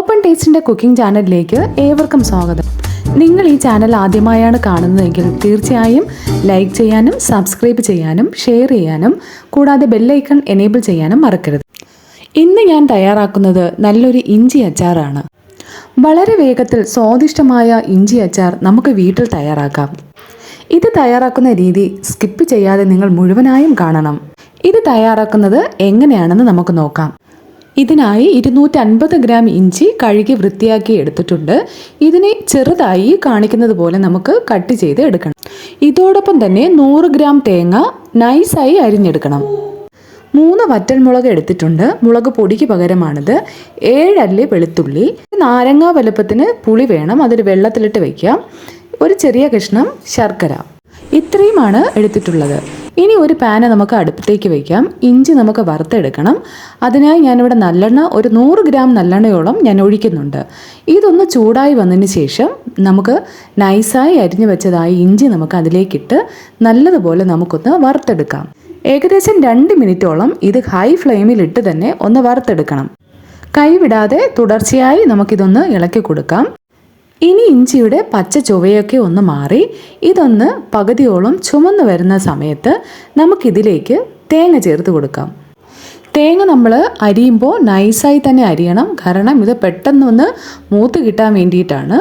Open ടേസ്റ്റിന്റെ cooking ചാനലിലേക്ക് ഏവർക്കും സ്വാഗതം. നിങ്ങൾ ഈ ചാനൽ ആദ്യമായാണ് കാണുന്നതെങ്കിൽ തീർച്ചയായും ലൈക്ക് ചെയ്യാനും സബ്സ്ക്രൈബ് ചെയ്യാനും ഷെയർ ചെയ്യാനും കൂടാതെ ബെല്ലൈക്കൺ എനേബിൾ ചെയ്യാനും മറക്കരുത്. ഇന്ന് ഞാൻ തയ്യാറാക്കുന്നത് നല്ലൊരു ഇഞ്ചി അച്ചാറാണ്. വളരെ വേഗത്തിൽ സ്വാദിഷ്ടമായ ഇഞ്ചി അച്ചാർ നമുക്ക് വീട്ടിൽ തയ്യാറാക്കാം. ഇത് തയ്യാറാക്കുന്ന രീതി സ്കിപ്പ് ചെയ്യാതെ നിങ്ങൾ മുഴുവനായും കാണണം. ഇത് തയ്യാറാക്കുന്നത് എങ്ങനെയാണെന്ന് നമുക്ക് നോക്കാം. ഇതിനായി ഇരുന്നൂറ്റി അൻപത് ഗ്രാം ഇഞ്ചി കഴുകി വൃത്തിയാക്കി എടുത്തിട്ടുണ്ട്. ഇതിനെ ചെറുതായി കാണിക്കുന്നത് പോലെ നമുക്ക് കട്ട് ചെയ്ത് എടുക്കണം. ഇതോടൊപ്പം തന്നെ നൂറ് ഗ്രാം തേങ്ങ നൈസായി അരിഞ്ഞെടുക്കണം. മൂന്ന് വറ്റൽമുളക് എടുത്തിട്ടുണ്ട്. മുളക് പൊടിക്ക് പകരമാണിത്. ഏഴല്ലി വെളുത്തുള്ളി. നാരങ്ങ വലുപ്പത്തിന് പുളി വേണം. അതിൽ വെള്ളത്തിലിട്ട് വയ്ക്കാം ഒരു ചെറിയ കഷ്ണം ശർക്കര. ഇത്രയുമാണ് എടുത്തിട്ടുള്ളത്. ഇനി ഒരു പാന് നമുക്ക് അടുപ്പത്തേക്ക് വയ്ക്കാം ഇഞ്ചി നമുക്ക് വറുത്തെടുക്കണം. അതിനായി ഞാനിവിടെ നല്ലെണ്ണ ഒരു നൂറ് ഗ്രാം നല്ലെണ്ണയോളം ഞാൻ ഒഴിക്കുന്നുണ്ട്. ഇതൊന്ന് ചൂടായി വന്നതിന് ശേഷം നമുക്ക് നൈസായി അരിഞ്ഞു വെച്ചതായി ഇഞ്ചി നമുക്ക് അതിലേക്കിട്ട് നല്ലതുപോലെ നമുക്കൊന്ന് വറുത്തെടുക്കാം. ഏകദേശം രണ്ട് മിനിറ്റോളം ഇത് ഹൈ ഫ്ലെയിമിലിട്ട് തന്നെ ഒന്ന് വറുത്തെടുക്കണം. കൈവിടാതെ തുടർച്ചയായി നമുക്കിതൊന്ന് ഇളക്കി കൊടുക്കാം. ഇനി ഇഞ്ചിയുടെ പച്ച ചുവയൊക്കെ ഒന്ന് മാറി ഇതൊന്ന് പകുതിയോളം ചുമന്നു വരുന്ന സമയത്ത് നമുക്കിതിലേക്ക് തേങ്ങ ചേർത്ത് കൊടുക്കാം. തേങ്ങ നമ്മൾ അരിയുമ്പോൾ നൈസായി തന്നെ അരിയണം. കാരണം ഇത് പെട്ടെന്നൊന്ന് മൂത്ത് കിട്ടാൻ വേണ്ടിയിട്ടാണ്.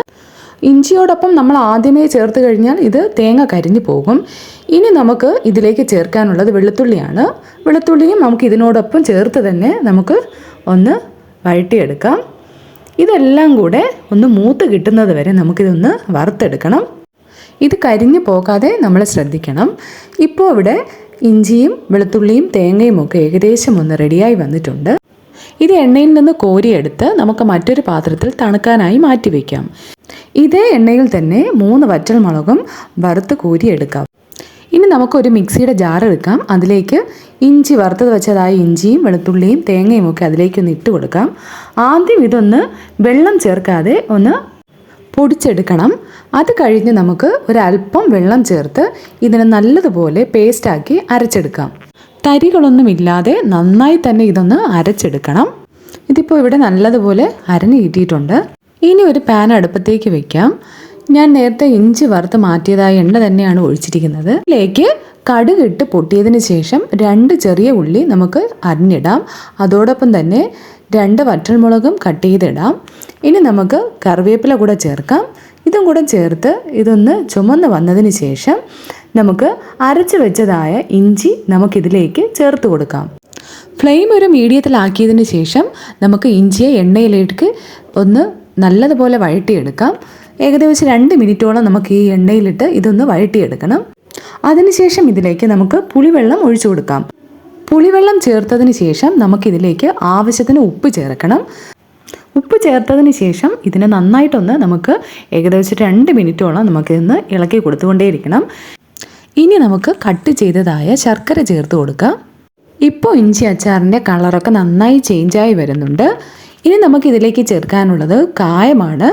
ഇഞ്ചിയോടൊപ്പം നമ്മൾ ആദ്യമേ ചേർത്ത് കഴിഞ്ഞാൽ ഇത് തേങ്ങ കരിഞ്ഞു പോകും. ഇനി നമുക്ക് ഇതിലേക്ക് ചേർക്കാനുള്ളത് വെളുത്തുള്ളിയാണ്. വെളുത്തുള്ളിയും നമുക്ക് ഇതിനോടൊപ്പം ചേർത്ത് തന്നെ നമുക്ക് ഒന്ന് വഴട്ടിയെടുക്കാം ഇതെല്ലാം കൂടെ ഒന്ന് മൂത്ത് കിട്ടുന്നത് വരെ നമുക്കിതൊന്ന് വറുത്തെടുക്കണം. ഇത് കരിഞ്ഞു പോകാതെ നമ്മൾ ശ്രദ്ധിക്കണം. ഇപ്പോൾ ഇവിടെ ഇഞ്ചിയും വെളുത്തുള്ളിയും തേങ്ങയും ഒക്കെ ഏകദേശം ഒന്ന് റെഡിയായി വന്നിട്ടുണ്ട്. ഇത് എണ്ണയിൽ നിന്ന് കോരിയെടുത്ത് നമുക്ക് മറ്റൊരു പാത്രത്തിൽ തണുക്കാനായി മാറ്റി വയ്ക്കാം ഇതേ എണ്ണയിൽ തന്നെ മൂന്ന് വറ്റൽ മുളകും വറുത്ത് കോരിയെടുക്കാം. ഇനി നമുക്കൊരു മിക്സിയുടെ ജാർ എടുക്കാം. അതിലേക്ക് ഇഞ്ചി വറുത്തത് വെച്ചതായ ഇഞ്ചിയും വെളുത്തുള്ളിയും തേങ്ങയും ഒക്കെ അതിലേക്കൊന്ന് ഇട്ട് കൊടുക്കാം. ആദ്യം ഇതൊന്ന് വെള്ളം ചേർക്കാതെ ഒന്ന് പൊടിച്ചെടുക്കണം. അത് കഴിഞ്ഞ് നമുക്ക് ഒരല്പം വെള്ളം ചേർത്ത് ഇതിനെ നല്ലതുപോലെ പേസ്റ്റാക്കി അരച്ചെടുക്കാം. തരികളൊന്നുമില്ലാതെ നന്നായി തന്നെ ഇതൊന്ന് അരച്ചെടുക്കണം. ഇതിപ്പോൾ ഇവിടെ നല്ലതുപോലെ അരഞ്ഞു കിട്ടിയിട്ടുണ്ട്. ഇനി ഒരു പാൻ അടുപ്പത്തേക്ക് വെക്കാം. ഞാൻ നേരത്തെ ഇഞ്ചി വറുത്ത് മാറ്റിയതായ എണ്ണ തന്നെയാണ് ഒഴിച്ചിരിക്കുന്നത്. ഇതിലേക്ക് കടുകിട്ട് പൊട്ടിയതിന് ശേഷം രണ്ട് ചെറിയ ഉള്ളി നമുക്ക് അരിഞ്ഞിടാം. അതോടൊപ്പം തന്നെ രണ്ട് വറ്റൽമുളകും കട്ട് ചെയ്തിടാം. ഇനി നമുക്ക് കറിവേപ്പില കൂടെ ചേർക്കാം. ഇതും കൂടെ ചേർത്ത് ഇതൊന്ന് ചുമന്ന് വന്നതിന് ശേഷം നമുക്ക് അരച്ച് വെച്ചതായ ഇഞ്ചി നമുക്കിതിലേക്ക് ചേർത്ത് കൊടുക്കാം. ഫ്ലെയിം ഒരു മീഡിയത്തിലാക്കിയതിന് ശേഷം നമുക്ക് ഇഞ്ചിയെ എണ്ണയിലേക്ക് ഒന്ന് നല്ലതുപോലെ വഴട്ടിയെടുക്കാം ഏകദേശം രണ്ട് മിനിറ്റോളം നമുക്ക് ഈ എണ്ണയിലിട്ട് ഇതൊന്ന് വഴട്ടിയെടുക്കണം അതിനുശേഷം ഇതിലേക്ക് നമുക്ക് പുളിവെള്ളം ഒഴിച്ചു കൊടുക്കാം. പുളിവെള്ളം ചേർത്തതിന് ശേഷം നമുക്കിതിലേക്ക് ആവശ്യത്തിന് ഉപ്പ് ചേർക്കണം. ഉപ്പ് ചേർത്തതിന് ശേഷം ഇതിനെ നന്നായിട്ടൊന്ന് നമുക്ക് ഏകദേശം രണ്ട് മിനിറ്റോളം നമുക്കിന്ന് ഇളക്കി കൊടുത്തുകൊണ്ടേയിരിക്കണം. ഇനി നമുക്ക് കട്ട് ചെയ്തതായ ശർക്കര ചേർത്ത് കൊടുക്കാം. ഇപ്പോൾ ഇഞ്ചി അച്ചാറിന്റെ കളറൊക്കെ നന്നായി ചേഞ്ചായി വരുന്നുണ്ട്. ഇനി നമുക്ക് ഇതിലേക്ക് ചേർക്കാനുള്ളത് കായമാണ്.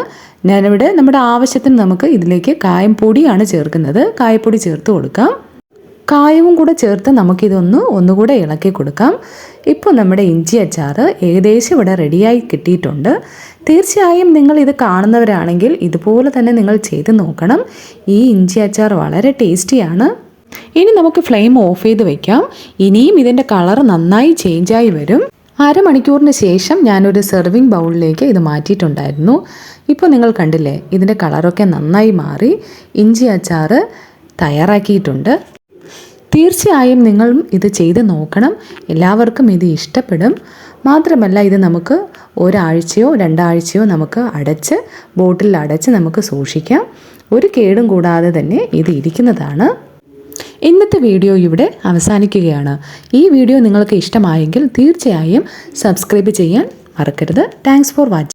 ഞാനിവിടെ നമ്മുടെ ആവശ്യത്തിന് നമുക്ക് ഇതിലേക്ക് കായം പൊടിയാണ് ചേർക്കുന്നത്. കായപ്പൊടി ചേർത്ത് കൊടുക്കാം. കായവും കൂടെ ചേർത്ത് നമുക്കിതൊന്ന് ഒന്നുകൂടെ ഇളക്കി കൊടുക്കാം. ഇപ്പോൾ നമ്മുടെ ഇഞ്ചി അച്ചാർ ഏകദേശം ഇവിടെ റെഡിയായി കിട്ടിയിട്ടുണ്ട്. തീർച്ചയായും നിങ്ങൾ ഇത് കാണുന്നവരാണെങ്കിൽ ഇതുപോലെ തന്നെ നിങ്ങൾ ചെയ്ത് നോക്കണം. ഈ ഇഞ്ചി അച്ചാർ വളരെ ടേസ്റ്റിയാണ്. ഇനി നമുക്ക് ഫ്ലെയിം ഓഫ് ചെയ്ത് വയ്ക്കാം ഇനിയും ഇതിന്റെ കളർ നന്നായി ചേഞ്ചായി വരും. അരമണിക്കൂറിന് ശേഷം ഞാനൊരു സെർവിങ് ബൗളിലേക്ക് ഇത് മാറ്റിയിട്ടുണ്ടായിരുന്നു. ഇപ്പോൾ നിങ്ങൾ കണ്ടില്ലേ ഇതിന്റെ കളറൊക്കെ നന്നായി മാറി. ഇഞ്ചി അച്ചാർ തയ്യാറാക്കിയിട്ടുണ്ട്. തീർച്ചയായും നിങ്ങളും ഇത് ചെയ്ത് നോക്കണം. എല്ലാവർക്കും ഇത് ഇഷ്ടപ്പെടും. മാത്രമല്ല ഇത് നമുക്ക് ഒരാഴ്ചയോ രണ്ടാഴ്ചയോ നമുക്ക് അടച്ച് ബോട്ടിൽ അടച്ച് നമുക്ക് സൂക്ഷിക്കാം. ഒരു കേടും കൂടാതെ തന്നെ ഇത് ഇരിക്കുന്നതാണ്. ഇന്നത്തെ വീഡിയോ ഇവിടെ അവസാനിക്കുകയാണ്. ഈ വീഡിയോ നിങ്ങൾക്ക് ഇഷ്ടമായെങ്കിൽ തീർച്ചയായും സബ്സ്ക്രൈബ് ചെയ്യാൻ മറക്കരുത്. Thanks for watching